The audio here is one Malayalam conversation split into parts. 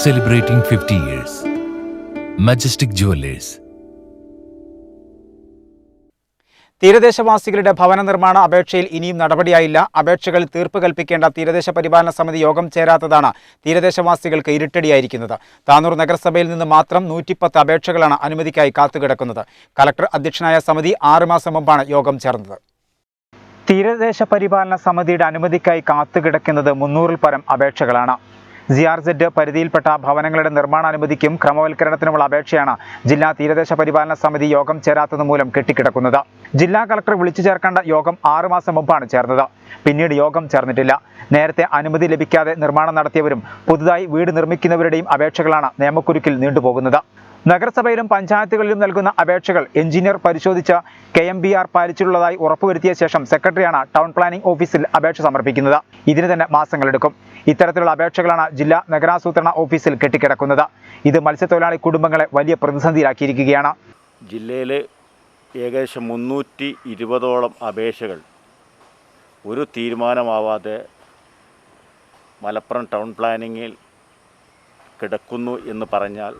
celebrating 50 years. Majestic Jewelers. തീരദേശവാസികളുടെ ഭവന നിർമ്മാണ അപേക്ഷയിൽ ഇനിയും നടപടിയായില്ല. അപേക്ഷകൾ തീർപ്പ് കൽപ്പിക്കേണ്ട തീരദേശ പരിപാലന സമിതി യോഗം ചേരാത്തതാണ് തീരദേശവാസികൾക്ക് ഇരുട്ടടിയായിരിക്കുന്നത്. താനൂർ നഗരസഭയിൽ നിന്ന് മാത്രം നൂറ്റിപ്പത്ത് അപേക്ഷകളാണ് അനുമതിക്കായി കാത്തുകിടക്കുന്നത്. കലക്ടർ അധ്യക്ഷനായ സമിതി ആറ് മാസം മുമ്പാണ് യോഗം ചേർന്നത്. തീരദേശ പരിപാലന സമിതിയുടെ അനുമതിക്കായി കാത്തുകിടക്കുന്നത് മുന്നൂറിൽ പരം അപേക്ഷകളാണ്. ജി ആർ സെഡ് പരിധിയിൽപ്പെട്ട ഭവനങ്ങളുടെ നിർമ്മാണാനുമതിക്കും ക്രമവൽക്കരണത്തിനുമുള്ള അപേക്ഷയാണ് ജില്ലാ തീരദേശ പരിപാലന സമിതി യോഗം ചേരാത്തത് മൂലം കെട്ടിക്കിടക്കുന്നത്. ജില്ലാ കളക്ടർ വിളിച്ചു ചേർക്കേണ്ട യോഗം ആറുമാസം മുമ്പാണ് ചേർന്നത്. പിന്നീട് യോഗം ചേർന്നിട്ടില്ല. നേരത്തെ അനുമതി ലഭിക്കാതെ നിർമ്മാണം നടത്തിയവരും പുതുതായി വീട് നിർമ്മിക്കുന്നവരുടെയും അപേക്ഷകളാണ് നിയമക്കുരുക്കിൽ നീണ്ടുപോകുന്നത്. നഗരസഭയിലും പഞ്ചായത്തുകളിലും നൽകുന്ന അപേക്ഷകൾ എഞ്ചിനീയർ പരിശോധിച്ച കെ എം ബി ആർ പാലിച്ചിട്ടുള്ളതായി ഉറപ്പുവരുത്തിയ ശേഷം സെക്രട്ടറിയാണ് ടൗൺ പ്ലാനിംഗ് ഓഫീസിൽ അപേക്ഷ സമർപ്പിക്കുന്നത്. ഇതിന് തന്നെ മാസങ്ങളെടുക്കും ഇത്തരത്തിലുള്ള അപേക്ഷകളാണ് ജില്ലാ നഗരാസൂത്രണ ഓഫീസിൽ കെട്ടിക്കിടക്കുന്നത്. ഇത് മത്സ്യത്തൊഴിലാളി കുടുംബങ്ങളെ വലിയ പ്രതിസന്ധിയിലാക്കിയിരിക്കുകയാണ്. ജില്ലയിലെ ഏകദേശം മുന്നൂറ്റി ഇരുപതോളം അപേക്ഷകൾ ഒരു തീരുമാനമാവാതെ മലപ്പുറം ടൗൺ പ്ലാനിങ്ങിൽ കിടക്കുന്നു എന്ന് പറഞ്ഞാൽ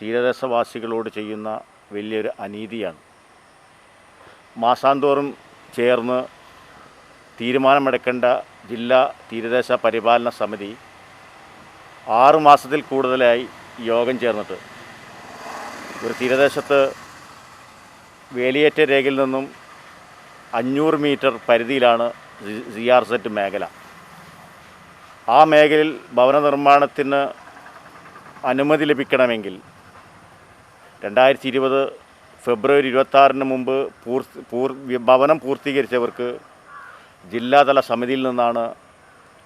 തീരദേശവാസികളോട് ചെയ്യുന്ന വലിയൊരു അനീതിയാണ്. മാസാന്തോറും ചേർന്ന് തീരുമാനമെടുക്കേണ്ട ജില്ലാ തീരദേശ പരിപാലന സമിതി ആറ് മാസത്തിൽ കൂടുതലായി യോഗം ചേർന്നിട്ട് ഒരു തീരദേശത്ത് വേലിയേറ്റ രേഖയിൽ നിന്നും അഞ്ഞൂറ് മീറ്റർ പരിധിയിലാണ് സി ആർ സെറ്റ് മേഖല. ആ മേഖലയിൽ ഭവന നിർമ്മാണത്തിന് അനുമതി ലഭിക്കണമെങ്കിൽ രണ്ടായിരത്തി ഇരുപത് ഫെബ്രുവരി ഇരുപത്താറിന് മുമ്പ് പൂർത്തി പൂർ ഭവനം പൂർത്തീകരിച്ചവർക്ക് ജില്ലാതല സമിതിയിൽ നിന്നാണ്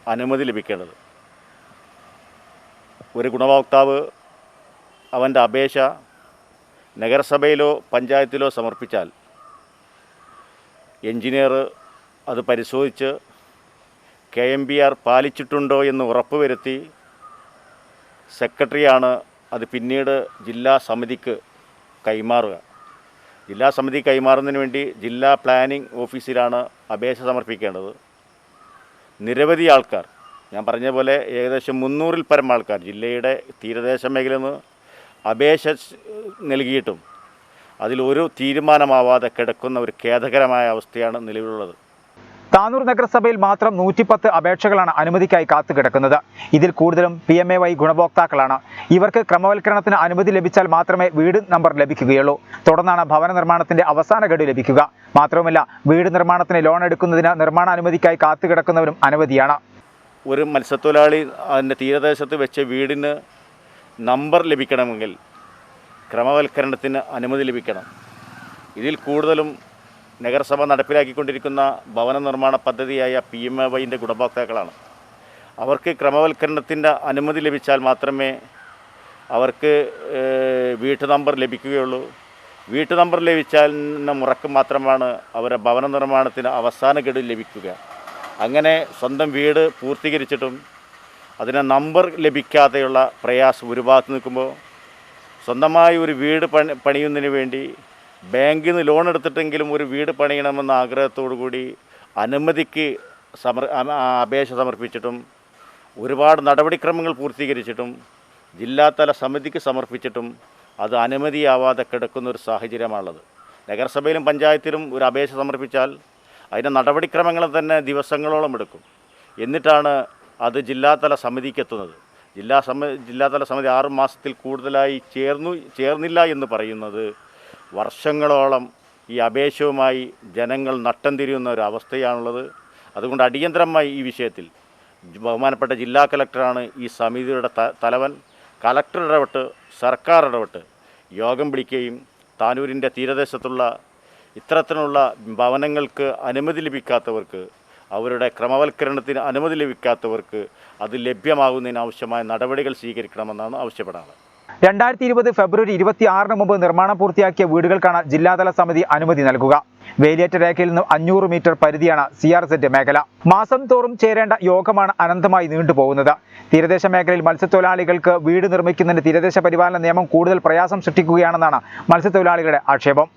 അനുമതി ലഭിക്കേണ്ടത്. ഒരു ഗുണഭോക്താവ് അവന്റെ അപേക്ഷ നഗരസഭയിലോ പഞ്ചായത്തിലോ സമർപ്പിച്ചാൽ എഞ്ചിനീയർ അത് പരിശോധിച്ച് കെ എം ബി ആർ പാലിച്ചിട്ടുണ്ടോ എന്ന് ഉറപ്പുവരുത്തി സെക്രട്ടറിയാണ് അത് പിന്നീട് ജില്ലാ സമിതിക്ക് കൈമാറുക. ജില്ലാ സമിതി കൈമാറുന്നതിന് വേണ്ടി ജില്ലാ പ്ലാനിംഗ് ഓഫീസിലാണ് അപേക്ഷ സമർപ്പിക്കേണ്ടത്. നിരവധി ആൾക്കാർ ഞാൻ പറഞ്ഞ പോലെ ഏകദേശം മുന്നൂറിൽ പരം ആൾക്കാർ ജില്ലയുടെ തീരദേശ മേഖലയിൽ നിന്ന് അപേക്ഷ നൽകിയിട്ടും അതിലൊരു തീരുമാനമാവാതെ കിടക്കുന്ന ഒരു ഖേദകരമായ അവസ്ഥയാണ് നിലവിലുള്ളത്. താനൂർ നഗരസഭയിൽ മാത്രം നൂറ്റിപ്പത്ത് അപേക്ഷകളാണ് അനുമതിക്കായി കാത്തുകിടക്കുന്നത്. ഇതിൽ കൂടുതലും പി എം എ വൈ ഗുണഭോക്താക്കളാണ്. ഇവർക്ക് ക്രമവൽക്കരണത്തിന് അനുമതി ലഭിച്ചാൽ മാത്രമേ വീട് നമ്പർ ലഭിക്കുകയുള്ളൂ. തുടർന്നാണ് ഭവന നിർമ്മാണത്തിന്റെ അവസാന ഗഡു ലഭിക്കുക. മാത്രവുമല്ല വീട് നിർമ്മാണത്തിന് ലോൺ എടുക്കുന്നതിന് നിർമ്മാണ അനുമതിക്കായി കാത്തുകിടക്കുന്നവരും അനവധിയാണ് ഒരു മത്സ്യത്തൊഴിലാളി അതിന്റെ തീരദേശത്ത് വെച്ച് വീടിന് നമ്പർ ലഭിക്കണമെങ്കിൽ ക്രമവൽക്കരണത്തിന് അനുമതി ലഭിക്കണം. ഇതിൽ കൂടുതലും നഗരസഭ നടപ്പിലാക്കിക്കൊണ്ടിരിക്കുന്ന ഭവന നിർമ്മാണ പദ്ധതിയായ പി എം എ വൈന്റെ ഗുണഭോക്താക്കളാണ്. അവർക്ക് ക്രമവൽക്കരണത്തിന്റെ അനുമതി ലഭിച്ചാൽ മാത്രമേ അവർക്ക് വീട്ടു നമ്പർ ലഭിക്കുകയുള്ളൂ. വീട്ടു നമ്പർ ലഭിച്ചാൽ മുറക്ക് മാത്രമാണ് അവരെ ഭവന നിർമ്മാണത്തിന് അവസാന ഗഡു ലഭിക്കുക. അങ്ങനെ സ്വന്തം വീട് പൂർത്തീകരിച്ചിട്ടും അതിന് നമ്പർ ലഭിക്കാതെയുള്ള പ്രയാസം ഒരു ഭാഗത്ത് നിൽക്കുമ്പോൾ സ്വന്തമായി ഒരു വീട് പണി പണിയുന്നതിന് വേണ്ടി ബാങ്കിൽ നിന്ന് ലോൺ എടുത്തിട്ടെങ്കിലും ഒരു വീട് പണിയണമെന്ന ആഗ്രഹത്തോടു കൂടി അനുമതിക്ക് സമർ അപേക്ഷ സമർപ്പിച്ചിട്ടും ഒരുപാട് നടപടിക്രമങ്ങൾ പൂർത്തീകരിച്ചിട്ടും ജില്ലാതല സമിതിക്ക് സമർപ്പിച്ചിട്ടും അത് അനുമതിയാവാതെ കിടക്കുന്ന ഒരു സാഹചര്യമാണുള്ളത്. നഗരസഭയിലും പഞ്ചായത്തിലും ഒരു അപേക്ഷ സമർപ്പിച്ചാൽ അതിന്റെ നടപടിക്രമങ്ങൾ തന്നെ ദിവസങ്ങളോളം എടുക്കും. എന്നിട്ടാണ് അത് ജില്ലാതല സമിതിക്ക് എത്തുന്നത്. ജില്ലാ സമ ജില്ലാതല സമിതി ആറ് മാസത്തിൽ കൂടുതലായി ചേർന്നു ചേർന്നില്ല എന്ന് പറയുന്നത് വർഷങ്ങളോളം ഈ അപേക്ഷവുമായി ജനങ്ങൾ നട്ടം തിരിയുന്ന ഒരു അവസ്ഥയാണുള്ളത്. അതുകൊണ്ട് അടിയന്തരമായി ഈ വിഷയത്തിൽ ബഹുമാനപ്പെട്ട ജില്ലാ കലക്ടറാണ് ഈ സമിതിയുടെ തലവൻ. കലക്ടർ ഇടപെട്ട് സർക്കാർ ഇടപെട്ട് യോഗം വിളിക്കുകയും താനൂരിന്റെ തീരദേശത്തുള്ള ഇത്തരത്തിലുള്ള ഭവനങ്ങൾക്ക് അനുമതി ലഭിക്കാത്തവർക്ക് അവരുടെ ക്രമവൽക്കരണത്തിന് അനുമതി ലഭിക്കാത്തവർക്ക് അത് ലഭ്യമാകുന്നതിന് ആവശ്യമായ നടപടികൾ സ്വീകരിക്കണമെന്നാണ് ആവശ്യപ്പെടാറ്. രണ്ടായിരത്തി ഇരുപത് ഫെബ്രുവരി ഇരുപത്തി ആറിന് മുമ്പ് നിർമ്മാണം പൂർത്തിയാക്കിയ വീടുകൾക്കാണ് ജില്ലാതല സമിതി അനുമതി നൽകുക. വേലിയേറ്റ രേഖയിൽ നിന്നും അഞ്ഞൂറ് മീറ്റർ പരിധിയാണ് സി ആർ സെറ്റ് മേഖല. മാസം തോറും ചേരേണ്ട യോഗമാണ് അനന്തമായി നീണ്ടുപോകുന്നത് തീരദേശ മേഖലയിൽ മത്സ്യത്തൊഴിലാളികൾക്ക് വീട് നിർമ്മിക്കുന്നതിന് തീരദേശ പരിപാലന നിയമം കൂടുതൽ പ്രയാസം സൃഷ്ടിക്കുകയാണെന്നാണ് മത്സ്യത്തൊഴിലാളികളുടെ ആക്ഷേപം.